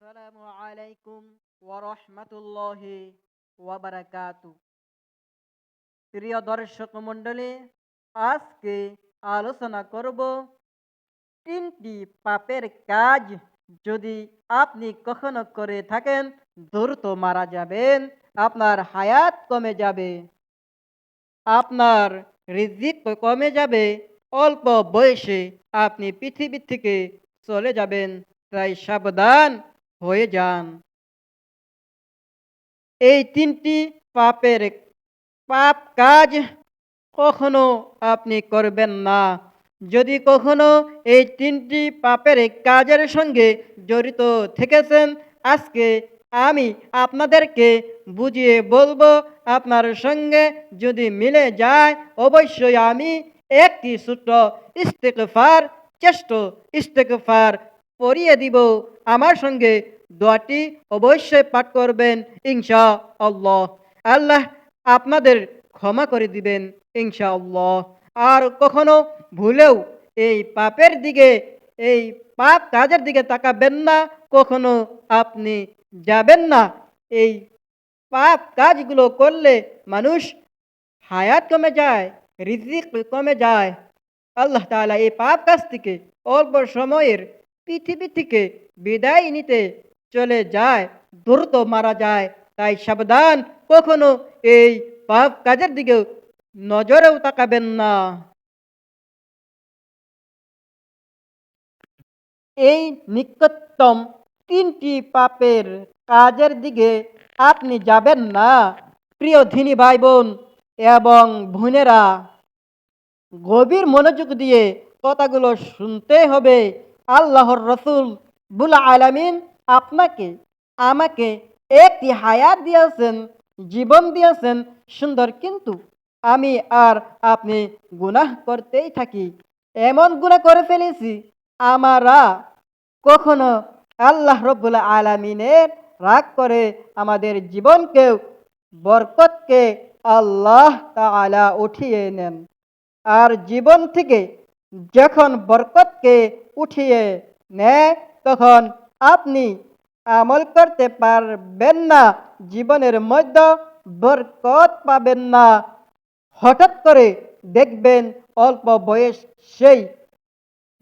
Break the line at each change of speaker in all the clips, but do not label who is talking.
আসসালামু আলাইকুম ওরহমতুল্লাহি ওয়াবারাকাতু। প্রিয় দর্শক মণ্ডলী, আজকে আলোচনা করব তিনটি পাপের কাজ যদি আপনি কখনো করে থাকেন, দ্রুত মারা যাবেন, আপনার হায়াত কমে যাবে, আপনার রিজিক কমে যাবে, অল্প বয়সে আপনি পৃথিবী থেকে চলে যাবেন, তাই সাবধান হয়ে যান। এই তিনটি পাপের পাপ কাজ কখনো আপনি করবেন না। যদি কখনো এই তিনটি পাপের কাজের সঙ্গে জড়িত থেকেছেন, আজকে আমি আপনাদেরকে বুঝিয়ে বলব, আপনার সঙ্গে যদি মিলে যায়, অবশ্যই আমি একটি ছোট্ট ইস্তেকফার চেষ্ট ইস্তেকফার পড়িয়ে দিব। আমার সঙ্গে দোয়াটি অবশ্যই পাঠ করবেন ইনশা আল্লাহ আল্লাহ আপনাদের ক্ষমা করে দিবেন ইনশা আল্লাহ আর কখনো ভুলেও এই পাপের দিকে, এই পাপ কাজের দিকে তাকাবেন না, কখনো আপনি যাবেন না। এই পাপ কাজগুলো করলে মানুষ হায়াত কমে যায়, রিজিক কমে যায়। আল্লাহ তাআলা এই পাপ কাজ থেকে অল্প সময়ের পৃথিবী থেকে বিদায় নিতে চলে যায়, দ্রুত মারা যায়। তাই সাবধান, কখনো এই পাপ কাজের দিকে নজরেও তাকাবেন না। এই নিকটতম তিনটি পাপের কাজের দিকে আপনি যাবেন না, প্রিয় ধিনী ভাই বোন এবং বোনেরা। গভীর মনোযোগ দিয়ে কথাগুলো শুনতে হবে। আল্লাহর রসুল বুল আলামিন আপনাকে, আমাকে একটি হায়াত দিয়েছেন, জীবন দিয়েছেন সুন্দর, কিন্তু আমি আর আপনি গুনাহ করতেই থাকি। এমন গুনাহ করে ফেলেছি, আমরা কখনো আল্লাহ রব্বুল আলামিনের রাগ করে আমাদের জীবনকেও বরকতকে আল্লাহ তাআলা উঠিয়ে নেন। আর জীবন থেকে যখন বরকতকে উঠিয়ে নেয়, তখন আপনি আমল করতে পারবেন না, জীবনের মধ্যে বরকত পাবেন না। হঠাৎ করে দেখবেন অল্প বয়স সেই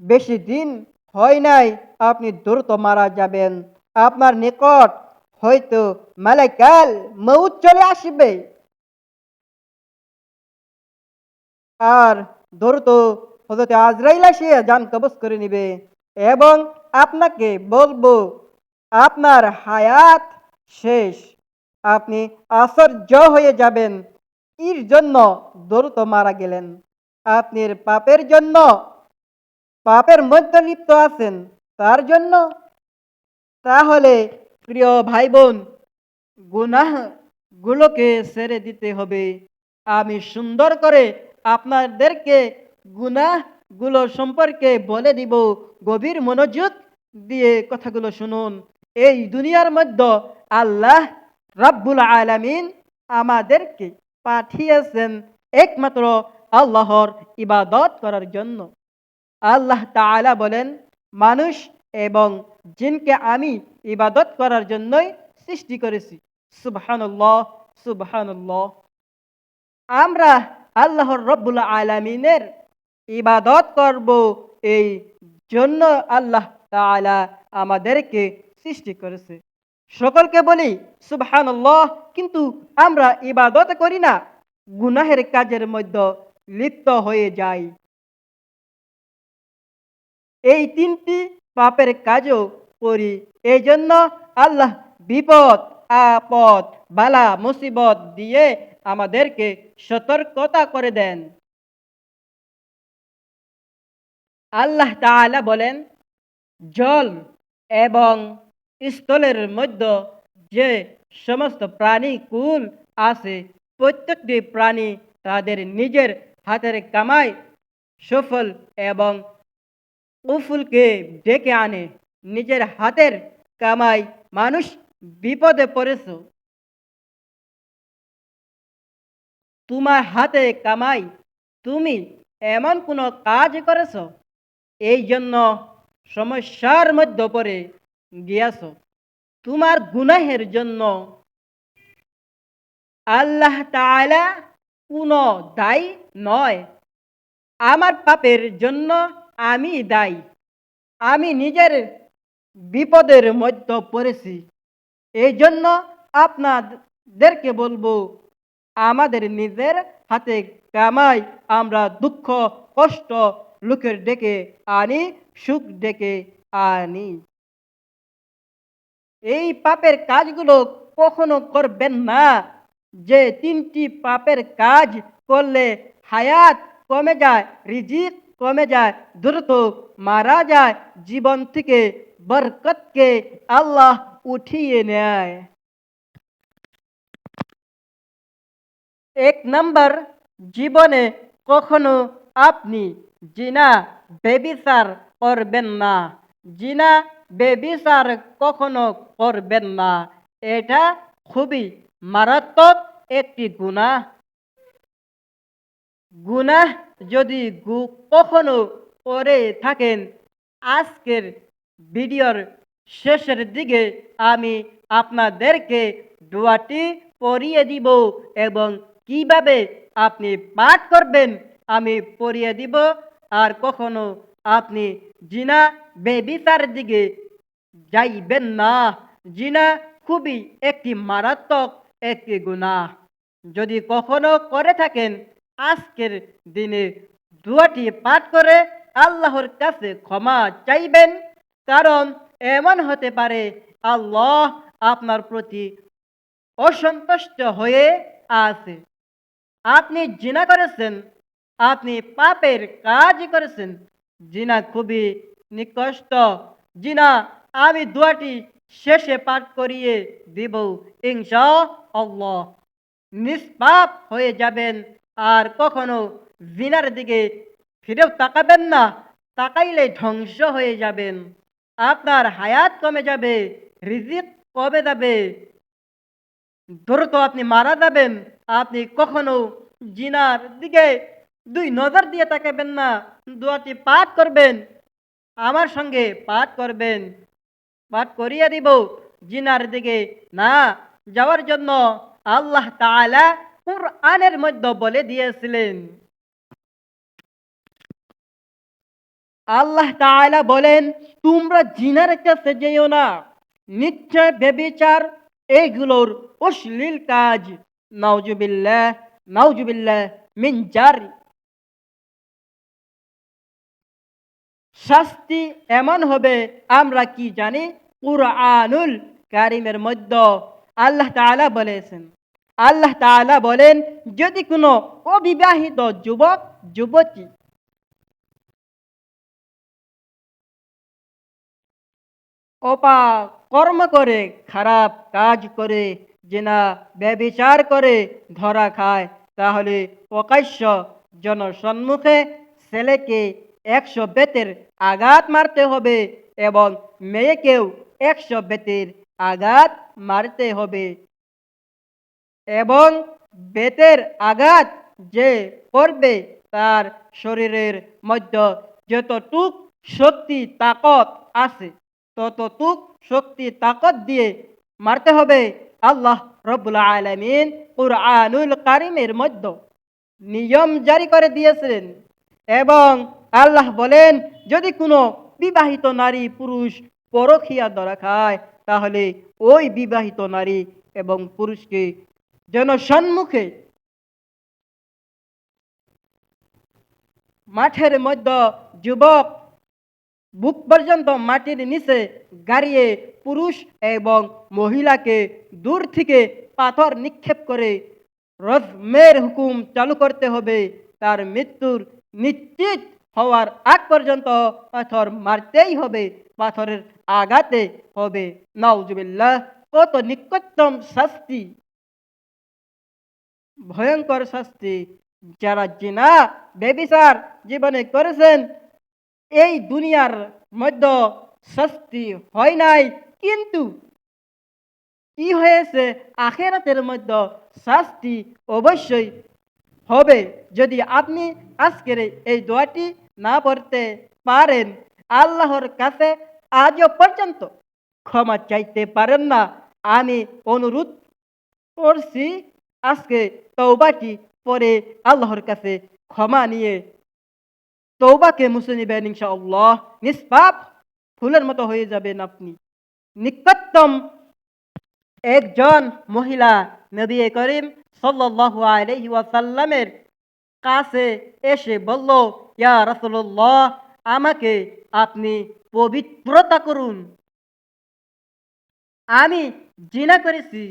বেশি দিন হয় নাই, আপনি দ্রুত মারা যাবেন। আপনার নিকট হয়তো মালাইকাল মৌত চলে আসবে। আর দ্রুত হজরত আজরাইল আসিয়া যান কবজ করে নিবে এবং আপনাকে বলব, আপনার হায়াত শেষ। আপনি আশ্চর্য হয়ে যাবেন। এর জন্য দ্রুত মারা গেলেন। আপনার পাপের জন্য, পাপের মধ্যে লিপ্ত আছেন। তার জন্য? তাহলে প্রিয় ভাই বোন গুনাহ গুলোকে ছেড়ে দিতে হবে। আমি সুন্দর করে আপনাদেরকে গুনাহগুলো সম্পর্কে বলে দিব, গভীর মনোযোগ দিয়ে কথাগুলো শুনুন। এই দুনিয়ার মধ্যে আল্লাহ রাব্বুল আলামিন আমাদেরকে পাঠিয়েছেন একমাত্র আল্লাহর ইবাদত করার জন্য। আল্লাহ তাআলা বলেন, মানুষ এবং জিনকে আমি ইবাদত করার জন্যই সৃষ্টি করেছি। সুবহানাল্লাহ সুবহানাল্লাহ। আমরা আল্লাহর রব্বুল আলামিনের ইবাদত করব, এই জন্য আল্লাহ তাআলা আমাদেরকে সৃষ্টি করেছে। সকলকে বলি, সুবহানাল্লাহ, কিন্তু আমরা ইবাদত করি না, গুনাহের কাজের মধ্যে লিপ্ত হয়ে যাই। এই তিনটি পাপের কাজও করি, এই জন্য আল্লাহ বিপদ, আপদ, বালা, মুসিবত দিয়ে আমাদেরকে সতর্কতা করে দেন। আল্লাহ তাআলা বলেন, জল এবং স্থলের মধ্যে যে সমস্ত প্রাণী কুল আছে, প্রত্যেকটি প্রাণী তাদের নিজের হাতের কামাই সফল এবং উফুলকে ডেকে আনে। নিজের হাতের কামাই মানুষ বিপদে পড়েছ। তোমার হাতে কামাই, তুমি এমন কোনো কাজ করেছ? এই জন্য সমস্যার মধ্যে পড়ে গিয়াছ। তোমার গুনাহের জন্য আল্লাহ তাআলা কোনো দায়ী নয়। আমার পাপের জন্য আমি দায়ী। আমি নিজের বিপদের মধ্যে পড়েছি। এই জন্য আপনাদেরকে বলব, আমাদের নিজের হাতে কামাই আমরা দুঃখ, কষ্ট লোকের ডেকে আনি, সুখ ডেকে আনি। এই পাপের কাজগুলো কখনো করবেন না। যে তিনটি পাপের কাজ করলে হায়াত কমে যায়, রিজিক কমে যায়, দ্রুত মারা যায়, জীবন থেকে বরকতকে আল্লাহ উঠিয়ে নেয়। এক নাম্বার, জীবনে কখনো আপনি জিনা বেবিচার করবেন না। জিনা বেবিচার কখনো করবেন না। এটা খুবই মারাত্মক একটি গুনাহ। গুনাহ যদি গু- কখনো করে থাকেন, আজকের ভিডিওর শেষের দিকে আমি আপনাদেরকে দোয়াটি পড়িয়ে দিব এবং কীভাবে আপনি পাঠ করবেন আমি পড়িয়ে দিব। আর কখনো আপনি জিনা বেবিচার দিকে যাইবেন না। জিনা খুবই একটি মারাত্মক একটি গুনাহ। যদি কখনো করে থাকেন, আজকের দিনে দুয়াটি পাঠ করে আল্লাহর কাছে ক্ষমা চাইবেন, কারণ এমন হতে পারে আল্লাহ আপনার প্রতি অসন্তুষ্ট হয়ে আছে। আপনি জিনা করেছেন আপনি পাপের কাজ করেছেন। জিনা খুবই নিকষ্ট। জিনা, আমি দুয়াটি শেষে পাঠ করিয়ে দিব ইনশা আল্লাহ নিষ্পাপ হয়ে যাবেন, আর কখনো জিনার দিকে ফিরেও তাকাবেন না, তাকাইলে ধ্বংস হয়ে যাবেন। আপনার হায়াত কমে যাবে, রিজিক কমে যাবে। দ্রুত আপনি মারা যাবেন, আপনি কখনো জিনার দিকে দুই নজর দিয়ে তাকাবেন না, দোয়াটি পাঠ করবেন, আমার সঙ্গে পাঠ করবেন। পাঠ করিয়ে দিব, জিনার দিকে না যাওয়ার জন্য আল্লাহ তাআলা কুরআনের মধ্যে বলে দিয়েছিলেন। আল্লাহ তাআলা বলেন, তোমরা জিনার কাছে যেও না, নিশ্চয় বেবিচার এইগুলোর অশ্লীল কাজ। নাউজুবিল্লাহ নাউজুবিল্লাহ মিন জারি। শাস্তি এমন হবে, আমরা কি জানি? কুরআনুল কারিমের মধ্যে আল্লাহ তাআলা বলেছেন। আল্লাহ তাআলা বলেন, যদি কোনো অবিবাহিত যুবক, যুবতী অপা কর্ম করে, খারাপ কাজ করে, জেনা ব্যবিচার করে, ধরা খায়, তাহলে প্রকাশ্য জনসম্মুখে ছেলেকে একশো বেতের আঘাত মারতে হবে এবং মেয়েকেও একশো বেতের আঘাত মারতে হবে। এবং বেতের আঘাত যে করবে তার শরীরের মধ্যে যতটুক শক্তি, তাকত আছে, ততটুক শক্তি, তাকত দিয়ে মারতে হবে আল্লাহ রবুল আলমিন কুরআনুল কারিমের মধ্যে নিয়ম জারি করে দিয়েছিলেন। এবং আল্লাহ বলেন যদি কোনো বিবাহিত নারী পুরুষ পরখিয়া ধরা খায়, তাহলে ওই বিবাহিত নারী এবং পুরুষকে জনসম্মুখে মাঠের মধ্যে যুবক বুক পর্যন্ত মাটির নিচে গাড়িয়ে পুরুষ এবং মহিলাকে দূর থেকে পাথর নিক্ষেপ করে রজমের হুকুম চালু করতে হবে। তার মৃত্যুর নিশ্চিত হওয়ার আগ পর্যন্ত পাথর মারতেই হবে, পাথরের আঘাতে হবে। নাউজুবিল্লাহ, কত নিকটতম শাস্তি। ভয়ঙ্কর শাস্তি। যারা জিনা, বেবিচার জীবনে করেছেন, এই দুনিয়ার মধ্যে শাস্তি হয় নাই, কিন্তু কি হয়েছে? আখেরাতের মধ্যে শাস্তি অবশ্যই হবে। যদি আপনি আজকের এই দোয়াটি না পড়তে পারেন। আল্লাহর কাছে আজও পর্যন্ত ক্ষমা চাইতে পারেন না। আমি অনুরোধ করছি, আজকে তৌবাটি পরে আল্লাহর কাছে ক্ষমা নিয়ে। তৌবাকে মুছে নিবেন ইনশাআল্লাহ। নিষ্পাপ ফুলের মতো হয়ে যাবেন আপনি। নিকটতম একজন মহিলা নবী করিম সাল্লাল্লাহু আলাইহি ওয়াসাল্লামের কাছে এসে বলল ইয়া রাসূলুল্লাহ, আমাকে আপনি পবিত্রতা করুন। আমি জিনা করেছি।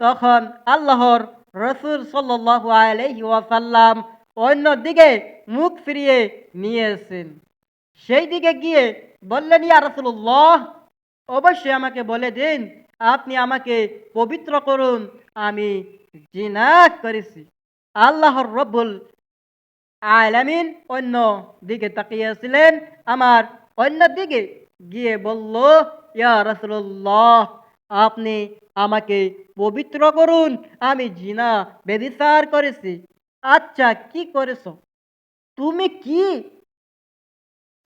তখন আল্লাহর রসুল সাল্লাল্লাহু আলাইহি ওয়াসাল্লাম অন্যদিকে মুখ ফিরিয়ে নিয়েছেন। সেই দিকে গিয়ে বললেন, ইয়া রাসূলুল্লাহ, অবশ্যই আমাকে বলে দিন, আপনি আমাকে পবিত্র করুন। আমি জিনা করেছি। আল্লাহর রব্বুল আলামিন অন্য দিকে তাকিয়েছিলেন। আমার অন্য দিকে গিয়ে বলল, ইয়া রাসূলুল্লাহ, আপনি আমাকে পবিত্র করুন, আমি জিনা বেবিচার করেছি। আচ্ছা কি করেছ? তুমি কি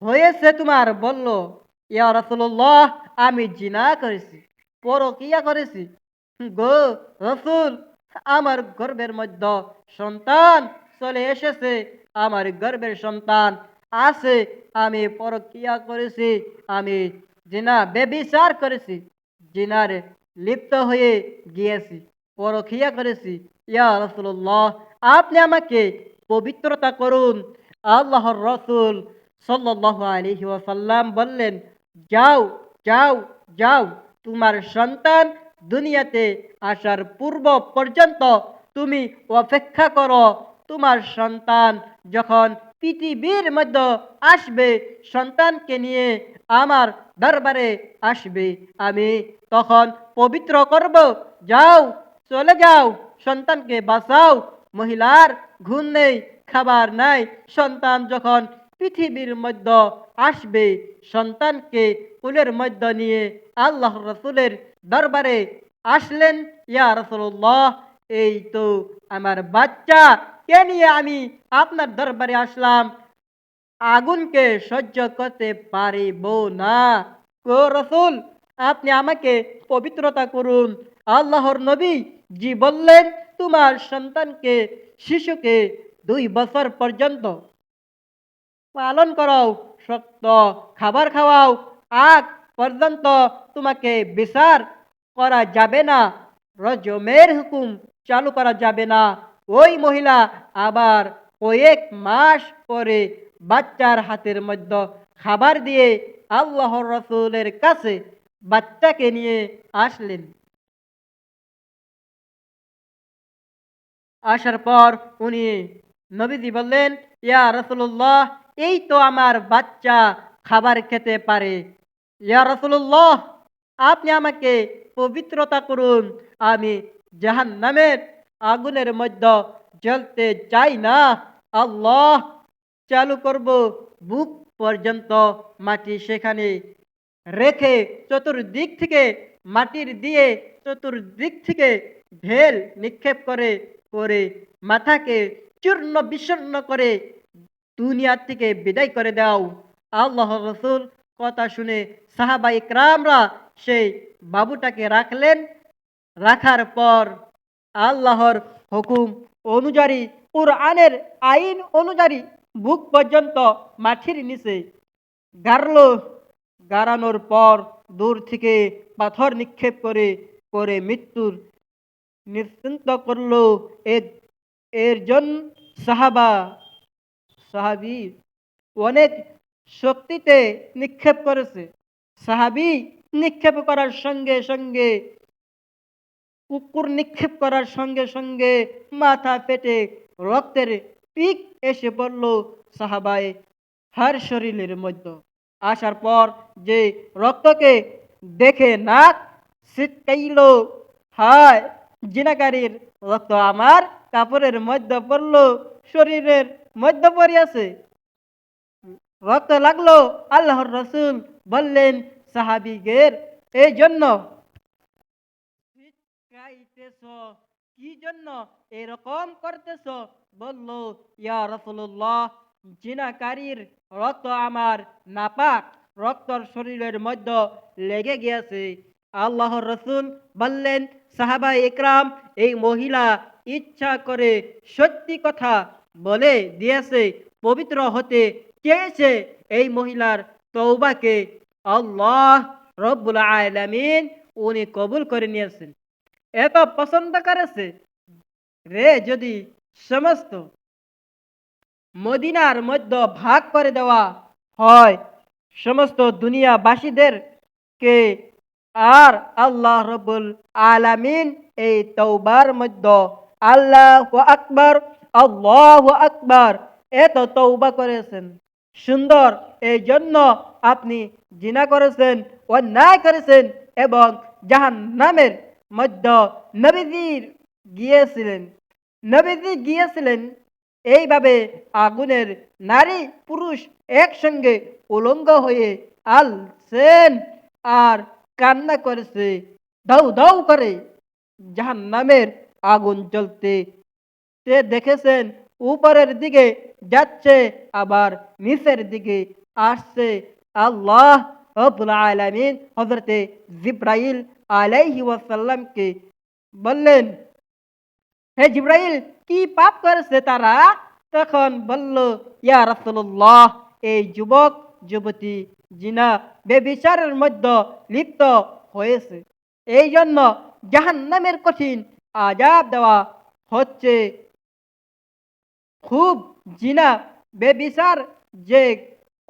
হয়েছে তোমার? বলল, ইয়া রাসূলুল্লাহ, আমি জিনা করেছি, পরকিয়া করেছি। গো রসুল, আমার গর্বের মধ্যে সন্তান চলে এসেছে। আমার গর্বের সন্তান আছে, আমি পরকিয়া করেছি, আমি জিনা বেবিচার করেছি, জিনারে লিপ্ত হয়ে গিয়েছি, পরকিয়া করেছি। ইয়া রসুল্লাহ আপনি আমাকে পবিত্রতা করুন। আল্লাহর রসুল সাল্লাহ আলহি ওয়াসাল্লাম বললেন, যাও যাও যাও, তোমার সন্তান দুনিয়াতে আসার পূর্ব পর্যন্ত তুমি অপেক্ষা করো। তোমার সন্তান যখন পৃথিবীর মধ্যে আসবে, সন্তানকে নিয়ে আমার দরবারে আসবে। আমি তখন পবিত্র করব। যাও, চলে যাও, সন্তানকে বাঁচাও। মহিলার ঘুম নেই, খাবার নাই। সন্তান যখন পৃথিবীর মধ্যে আসবে, সন্তানকে কুলের মধ্য নিয়ে আল্লাহ রসুলের দরবারে আসলেন, ইয়া রসুল্লাহ এই তো আমার বাচ্চা কে নিয়ে আমি আপনার দরবারে আসলাম। আগুনকে সহ্য করতে পারিব না। ও রসুল, আপনি আমাকে পবিত্রতা করুন। আল্লাহর নবী জি বললেন, তোমার সন্তানকে, শিশুকে দুই বছর পর্যন্ত পালন করাও শক্ত, খাবার খাওয়াও, আগ পর্যন্ত তোমাকে বিচার করা যাবে না। রজমের হুকুম চালু করা যাবে না। ওই মহিলা আবার কয়েক মাস পরে বাচ্চার হাতের মধ্যে খাবার দিয়ে আল্লাহর রসুলের কাছে বাচ্চাকে নিয়ে আসলেন। আসার পর উনি নবীজি বললেন, ইয়া রসুল্লাহ এই তো আমার বাচ্চা খাবার খেতে পারে। ইয়া রসুল্লাহ আপনি আমাকে পবিত্রতা করুন, আমি জাহান নামের আগুনের মধ্যে জ্বলতে চাই না। আল্লাহ চালু করব বুক পর্যন্ত মাটি সেখানে রেখে চতুর্দিক থেকে মাটির দিয়ে চতুর্দিক থেকে ঢেল নিক্ষেপ করে করে মাথাকে চূর্ণ বিচূর্ণ করে দুনিয়ার থেকে বিদায় করে দাও। আল্লাহ রসুল কথা শুনে সাহাবা ইকরামরা সেই বাবুটাকে রাখলেন। রাখার পর আল্লাহর হুকুম অনুযায়ী, কোরআনের আইন অনুযায়ী বুক পর্যন্ত মাটির নিচে গাড়ল, গাড়ানোর পর দূর থেকে পাথর নিক্ষেপ করে করে মৃত্যুর নিশ্চিন্ত করল এর জন সাহাবা, সাহাবি অনেক শক্তিতে নিক্ষেপ করেছে। সাহাবি নিক্ষেপ করার সঙ্গে সঙ্গে কুকুর নিক্ষেপ করার সঙ্গে সঙ্গে মাথা পেটে রক্তের পিক এসে পড়ল সাহাবায় হার শরীরের মধ্যে। আসার পর যে রক্তকে দেখে নাক ছিটকাইল, হায়, জিনাকারীর রক্ত আমার কাপড়ের মধ্যে পড়ল, শরীরের মধ্যে পড়িয়াছে। রক্ত লাগল, আল্লাহর রসুল বললেন সাহাবিগের এই জন্য ছিটকাইতেছ কি জন্য এরকম করতেছ? বলল, ইয়া রসুল্লাহ জিনাকারীর রক্ত আমার নাপাক। রক্তর শরীরের মধ্যে লেগে গিয়েছে। আল্লাহর রসুল বললেন, সাহাবা ইকরাম এই মহিলা ইচ্ছা করে সত্যি কথা বলে দিয়েছে, পবিত্র হতে চেয়েছে এই মহিলার তৌবাকে আল্লাহ রব্বুল আলামিন উনি কবুল করে নিয়েছেন। এত পছন্দ করেছে? রে যদি সমস্ত মদিনার মধ্যে ভাগ করে দেওয়া হয়, সমস্ত দুনিয়াবাসীদেরকে আর আল্লাহ রবুল আলামিন এই তৌবার মধ্যে আল্লাহ আকবর আল্লাহ আকবর এত তৌবা করেছেন। সুন্দর এই জন্য আপনি জিনা করেছেন, অন্যায় করেছেন এবং জাহান নামের মধ্যে নবীজির গিয়েছিলেন। নবীজি গিয়েছিলেন এইভাবে আগুনের নারী পুরুষ একসঙ্গে উলঙ্গ হয়ে আলছেন আর কান্না করেছে দাউ দাউ করে। জাহান নামের আগুন জ্বলতে সে দেখেছেন উপরের দিকে যাচ্ছে, আবার নিচের দিকে আসছে। আল্লাহ আলামিন হজরতে জিব্রাইল আলাইহি ওয়াসাল্লামকে বললেন, হে জিব্রাইল, কি পাপ করেছে তারা? তখন বলল, ইয়া রাসূলুল্লাহ, এই যুবক, যুবতী, জিনা, বেবিচারের মধ্যে লিপ্ত হয়েছে। এই জন্য জাহান্নামের কঠিন আজাব দেওয়া হচ্ছে। খুব জিনা, বেবিচার যে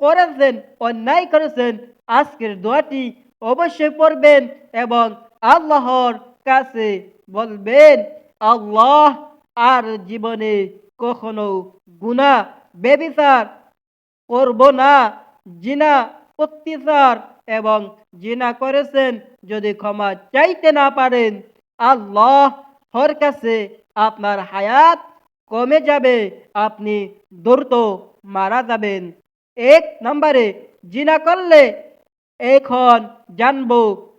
করেছেন, অন্যায় করেছেন, আজকের দোয়াটি অবশ্যই পড়বেন এবং আল্লাহর কাছে বলবেন, আল্লাহ আর জীবনে কখনো গুণা বেবিচার করব না। জিনা, অত্যাচার এবং জিনা করেছেন যদি ক্ষমা চাইতে না পারেন, আল্লাহ হর কাছে আপনার হায়াত কমে যাবে, আপনি দ্রুত মারা যাবেন। এক নম্বরে, জিনা করলে এখন জানব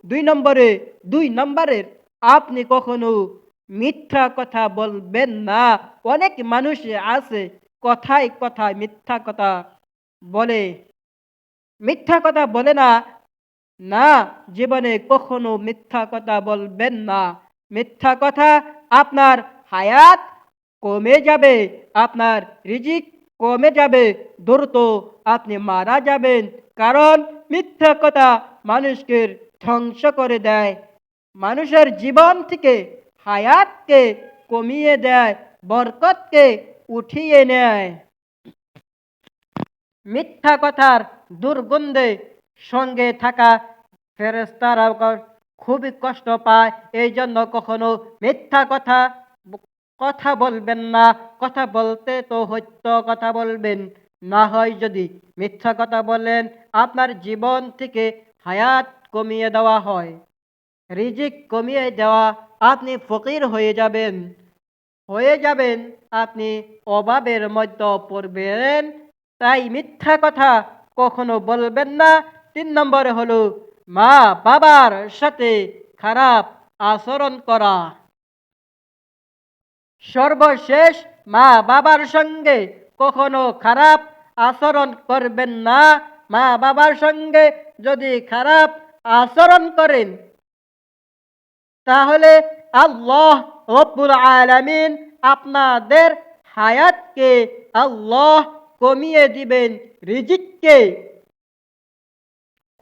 দুই নম্বরে, দুই নম্বরের আপনি কখনো মিথ্যা কথা বলবেন না? অনেক মানুষ আছে কথায় কথায় মিথ্যা কথা বলে। মিথ্যা কথা বলে না। না, জীবনে কখনো মিথ্যা কথা বলবেন না। মিথ্যা কথা আপনার হায়াত কমে যাবে, আপনার রিজিক কমে যাবে, দ্রুত আপনি মারা যাবেন। কারণ মিথ্যা কথা মানুষকে ধ্বংস করে দেয়। মানুষের জীবন থেকে হায়াতকে কমিয়ে দেয়, বরকতকে উঠিয়ে নেয়। মিথ্যা কথার দুর্গন্ধে সঙ্গে থাকা ফেরেস্তারা খুবই কষ্ট পায়। এই জন্য কখনো মিথ্যা কথা কথা বলবেন না। কথা বলতে তো হত্য কথা বলবেন। না হয় যদি মিথ্যা কথা বলেন, আপনার জীবন থেকে হায়াত কমিয়ে দেওয়া হয়। রিজিক কমিয়ে দেওয়া, আপনি ফকির হয়ে যাবেন। হয়ে যাবেন, আপনি অভাবের মধ্যে পড়বেন। তাই মিথ্যা কথা কখনো বলবেন না। তিন নম্বরে হলো মা বাবার সাথে খারাপ আচরণ করা। সর্বশেষ মা বাবার সঙ্গে কখনো খারাপ আচরণ করবেন না। মা বাবার সঙ্গে যদি খারাপ আচরণ করেন, তাহলে আল্লাহ রব্বুল আলামিন আপনাদের হায়াতকে আল্লাহ কমিয়ে দিবেন, রিজিককে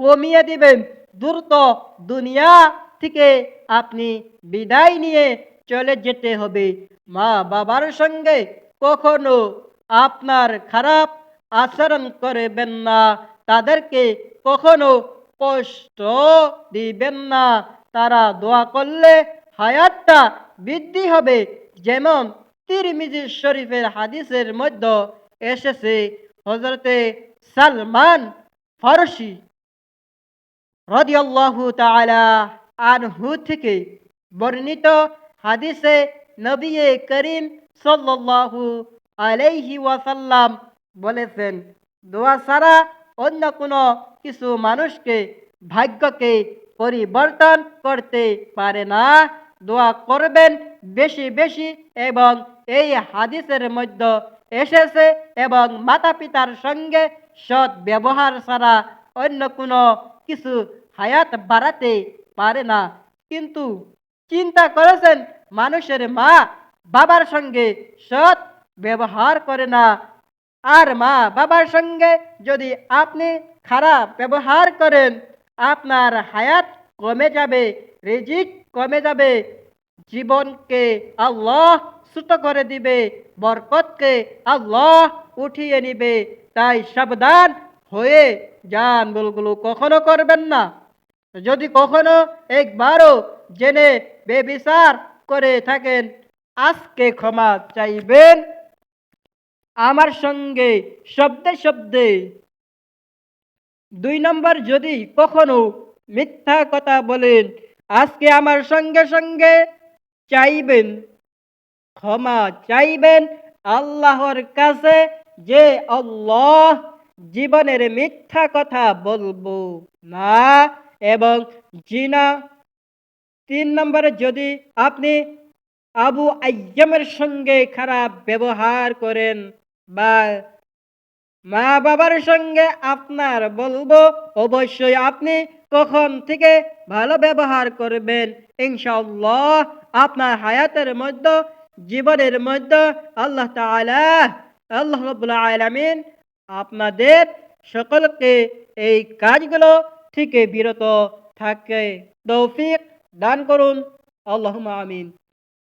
কমিয়ে দিবেন। দ্রুত দুনিয়া থেকে আপনি বিদায় নিয়ে চলে যেতে হবে। মা বাবার সঙ্গে কখনো আপনার খারাপ আচরণ করবেন না। তাদেরকে কখনো কষ্ট দিবেন না। তারা দোয়া করলে হায়াতটা বৃদ্ধি হবে। যেমন তিরমিজি শরীফের হাদিসের মধ্যে এসেছে হজরতে সালমান ফরসি রদিয়াল্লাহু তাআলা আনহু থেকে বর্ণিত হাদিসে নবী করিম সাল্লাল্লাহু আলাইহি ওয়াসাল্লাম বলেছেন, দোয়া ছাড়া অন্য কোনো কিছু মানুষকে ভাগ্যকে পরিবর্তন করতে পারে না। দোয়া করবেন বেশি বেশি এবং এই হাদিসের মধ্যে এসেছে এবং মাতা পিতার সঙ্গে সৎ ব্যবহার ছাড়া অন্য কোনো কিছু হায়াত বাড়াতে পারে না। কিন্তু চিন্তা করেছেন, মানুষের মা বাবার সঙ্গে সৎ ব্যবহার করে না। আর মা বাবার সঙ্গে যদি আপনি খারাপ ব্যবহার করেন, আপনার হায়াত কমে যাবে, রিজিক কমে যাবে, জীবনকে আল্লাহ ছোট করে দিবে, বরকতকে আল্লাহ উঠিয়ে নিবে, তাই সাবধান হয়ে যান বলগুলো কখনো করবেন না। যদি কখনো একবারও জেনে বেবিচার করে থাকেন, আজকে ক্ষমা চাইবেন। আমার সঙ্গে শব্দে শব্দে। দুই নম্বর, যদি কখনো মিথ্যা কথা বলেন, আজকে আমার সঙ্গে সঙ্গে চাইবেন, ক্ষমা চাইবেন আল্লাহর কাছে যে আল্লাহ জীবনের মিথ্যা কথা বলব না এবং জিনা। তিন নম্বরে, যদি আপনি আবু আయ్যমের সঙ্গে খারাপ ব্যবহার করেন মা বাবার সঙ্গে আপনার বলব, অবশ্যই আপনি কখন থেকে ভালো ব্যবহার করবেন? ইনশাল্লাহ আপনার হায়াতের মধ্যে, জীবনের মধ্যে আল্লাহ আল্লাহ রাব্বুল আলামিন আপনাদের সকলকে এই কাজগুলো থেকে বিরত থাকে তৌফিক দান করুন। আল্লাহ আমিন।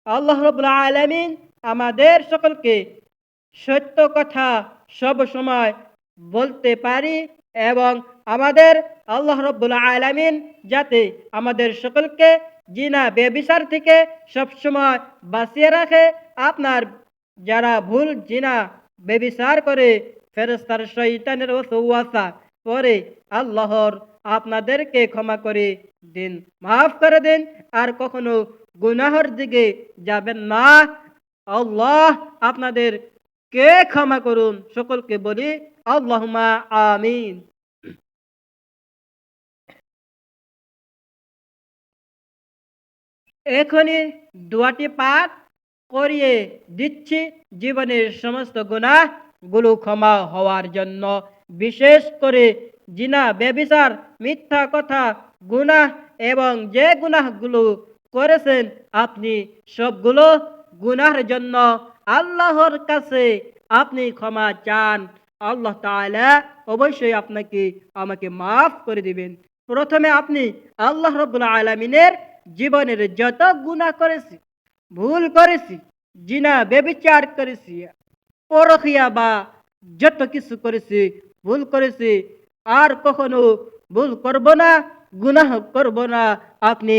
আল্লাহ রাব্বুল আলামিন আমাদের সকলকে সত্য কথা সব সময় বলতে পারি এবং আমাদের আল্লাহ রব্বুল আলামিন যাতে আমাদের সকলকে জিনা বেবিচার থেকে সবসময় বাঁচিয়ে রাখে। আপনার যারা ভুল জিনা বেবিচার করে ফেরেস্তার শৈতানের ওয়াসা পরে আল্লাহর আপনাদেরকে ক্ষমা করে দিন, মাফ করে দিন। আর কখনো গুনাহর দিকে যাবেন না। আল্লাহ আপনাদের কে ক্ষমা করুন? সকলকে বলি আল্লাহুমা আমিন। এখনই দোয়াটি পাঠ করিয়ে দিচ্ছি। জীবনের সমস্ত গুণাগুলো ক্ষমা হওয়ার জন্য। বিশেষ করে জিনা বেবিচার মিথ্যা কথা, গুনাহ এবং যে গুনাহগুলো করেছেন, আপনি সবগুলো গুনার জন্য আল্লাহর কাছে আপনি ক্ষমা চান, আল্লাহ তাআলা অবশ্যই আপনাকে, আমাকে মাফ করে দিবেন। প্রথমে আপনি আল্লাহ রব্বুল আলমিনের জীবনের যত গুনাহ করেছি, ভুল করেছি, জিনা বেবিচার করেছি পরখিয়া বা যত কিছু করেছি, ভুল করেছি, আর কখনো ভুল করব না, গুনাহ করব না, আপনি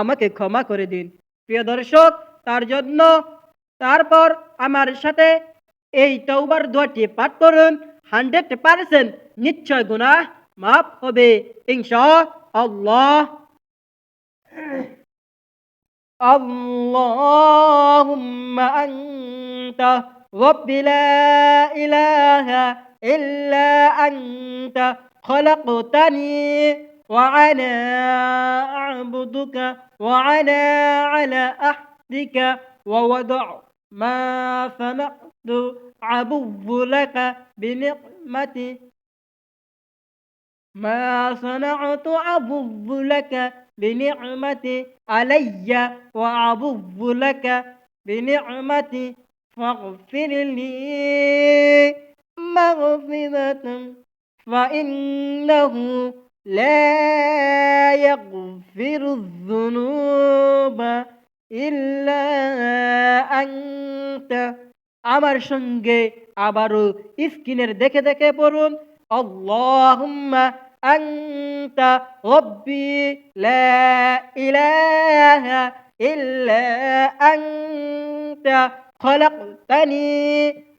আমাকে ক্ষমা করে দিন। প্রিয় দর্শক, তার জন্য তারপর আমার সাথে এই তৌবার দোয়াটি পাঠ করুন হান্ড্রেড পার্সেন্ট নিশ্চয় গুণা মাফ হবে ইনশা আল্লাহ اللهم أنت رب لا إله إلا أنت خلقتني وعلى أعبدك وعلى على أحدك ووضع ما صنعت عبو لك بنعمتي. ما صنعت عبو لك بنعمتي. علي وعبو لك بنعمتي. فاغفر لي مغفرة فإنه لا يغفر الذنوب. আমার সঙ্গে আবারও স্ক্রিনের দেখে দেখে পড়ুন। আল্লাহুম্মা আংতা রব্বি লা ইলাহা ইল্লা আংতা খলাকতানি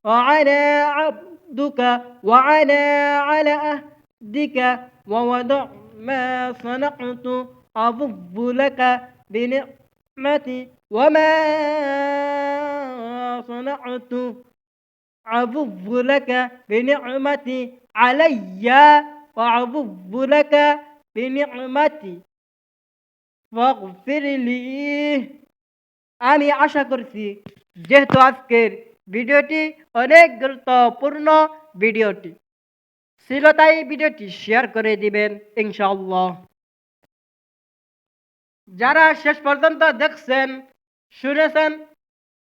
ওয়া আনা আবদুকা ওয়া আনা আলা আহদিকা ওয়া ওয়াদা মা সানাতু আযুব্বু بنعمتي وما صنعت أبب لك بنعمتي علي وأبب لك بنعمتي فاغفر لي আমি আশা করছি যেহেতু আজকের ভিডিওটি অনেক গুরুত্বপূর্ণ ভিডিওটি ছিল তাই ভিডিওটি শেয়ার করে দিবেন ইনশাআল্লাহ যারা শেষ পর্যন্ত দেখছেন, শুনেছেন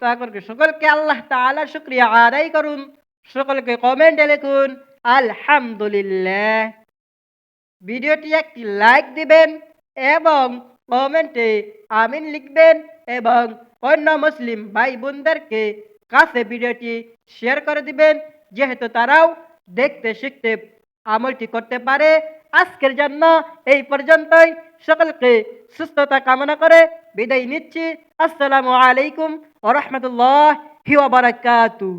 তখন সকলকে আল্লাহ তাআলা শুক্রিয়া আদায় করুন। সকলকে কমেন্টে লিখুন, আলহামদুলিল্লাহ। ভিডিওটি একটি লাইক দিবেন এবং কমেন্টে আমিন লিখবেন এবং অন্য মুসলিম ভাই বোনদেরকে কাছে ভিডিওটি শেয়ার করে দিবেন, যেহেতু তারাও দেখতে শিখতে আমলটি করতে পারে। আজকের জন্য এই পর্যন্তই। সকলকে সুস্থতা কামনা করে বিদায় নিচ্ছি। আসসালামু আলাইকুম ওরহমতুল্লাহ বারাকাতুহ।